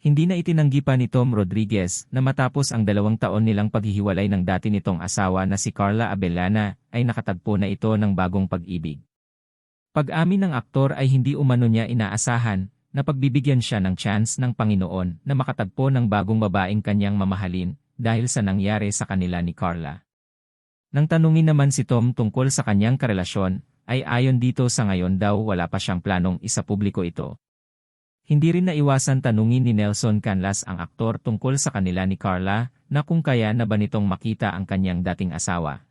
Hindi na itinanggi pa ni Tom Rodriguez na matapos ang dalawang taon nilang paghihiwalay ng dati nitong asawa na si Carla Abellana ay nakatagpo na ito ng bagong pag-ibig. Pag-amin ng aktor ay hindi umano niya inaasahan na pagbibigyan siya ng chance ng Panginoon na makatagpo ng bagong babaeng kanyang mamahalin dahil sa nangyari sa kanila ni Carla. Nang tanungin naman si Tom tungkol sa kanyang karelasyon, ay ayon dito sa ngayon daw wala pa siyang planong isa publiko ito. Hindi rin naiwasan tanungin ni Nelson Canlas ang aktor tungkol sa kanila ni Carla na kung kaya na ba nitong makita ang kanyang dating asawa.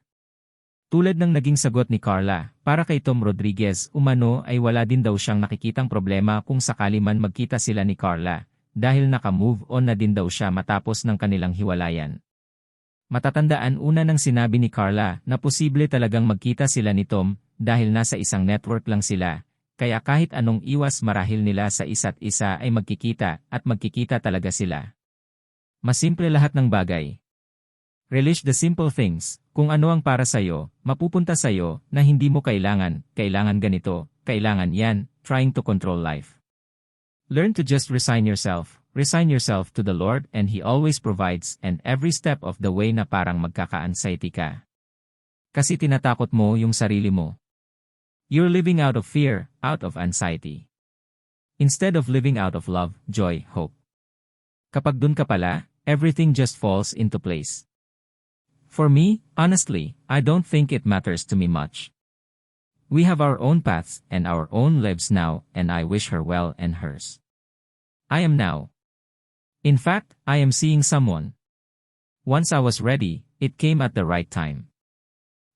Tulad ng naging sagot ni Carla, para kay Tom Rodriguez, umano ay wala din daw siyang nakikitang problema kung sakali man magkita sila ni Carla, dahil naka-move on na din daw siya matapos ng kanilang hiwalayan. Matatandaan una ng sinabi ni Carla na posible talagang magkita sila ni Tom dahil nasa isang network lang sila, kaya kahit anong iwas marahil nila sa isa't isa ay magkikita at magkikita talaga sila. Masimple lahat ng bagay. Relish the simple things, kung ano ang para sa'yo, mapupunta sa'yo na hindi mo kailangan, kailangan ganito, kailangan yan, trying to control life. Learn to just resign yourself, resign yourself to the Lord and He always provides and every step of the way na parang magkaka-anxiety ka. Kasi tinatakot mo yung sarili mo. You're living out of fear, out of anxiety. Instead of living out of love, joy, hope. Kapag dun ka pala, everything just falls into place. For me, honestly, I don't think it matters to me much. We have our own paths and our own lives now, and I wish her well and hers. I am now. In fact, I am seeing someone. Once I was ready, it came at the right time.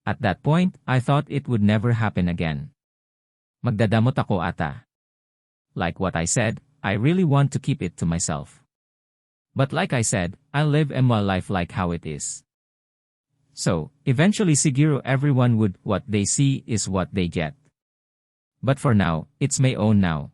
At that point, I thought it would never happen again. Magdadamot ako ata. Like what I said, I really want to keep it to myself. But like I said, I live my life like how it is. So, eventually siguro everyone would what they see is what they get. But for now, it's my own now.